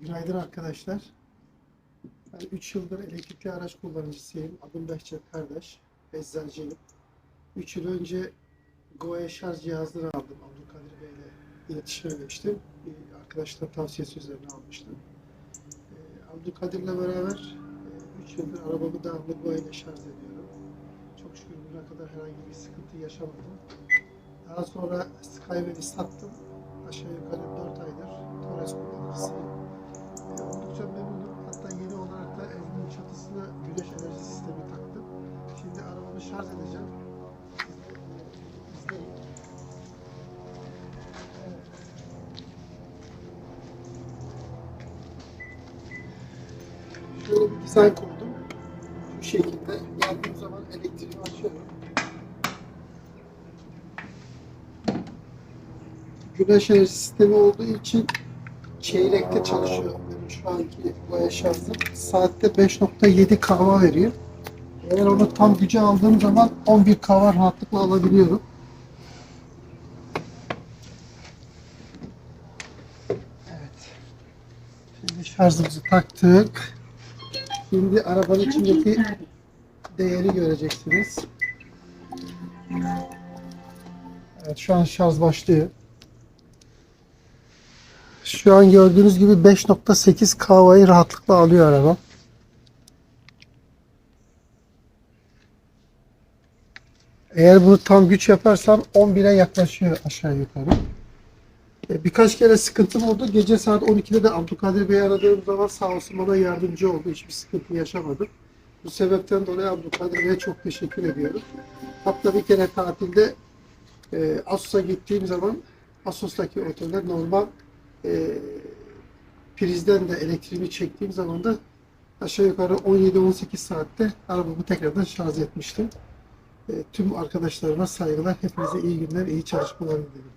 Günaydın arkadaşlar. Ben 3 yıldır elektrikli araç kullanıcısıyım. Adım Behçet Kardeş. Eczacıyım. 3 yıl önce Goe şarj cihazları aldım. Abdülkadir Bey ile iletişime geçtim. Arkadaşlar tavsiyesi üzerine almıştım. Ee, Abdülkadir'le beraber 3 yıldır arabamı devamlı Goe ile şarj ediyorum. Çok şükür bugüne kadar herhangi bir sıkıntı yaşamadım. Daha sonra Skyway'i sattım. Aşağı yukarı 4 aydır şarj edeceğim. Şöyle bir dizayn kurdum. Şu şekilde. Geldiğim zaman elektriği açıyorum. Güneş enerji sistemi olduğu için çeyrekte çalışıyor şu anki boya şarjım. Saatte 5.7 kahva veriyor. Eğer onu tam güce aldığım zaman 11 kahva rahatlıkla alabiliyorum. Evet. Şimdi şarjımızı taktık. Şimdi arabanın içindeki değeri göreceksiniz. Evet şu an şarj başlıyor. Şu an gördüğünüz gibi 5.8 kahvayı rahatlıkla alıyor araba. Eğer bunu tam güç yaparsam 11'e yaklaşıyor aşağı yukarı. E, Birkaç kere sıkıntım oldu. Gece saat 12'de de Abdülkadir Bey'i aradığım zaman sağ olsun bana yardımcı oldu. Hiçbir sıkıntı yaşamadım. Bu sebepten dolayı Abdülkadir Bey'e çok teşekkür ediyorum. Hatta bir kere tatilde e, gittiğim zaman Asos'taki otelde normal e, prizden de elektriğimi çektiğim zaman da aşağı yukarı 17-18 saatte arabamı tekrardan şarj etmiştim. E, tüm arkadaşlarıma saygılar. Hepinize iyi günler, iyi çalışmalar dilerim.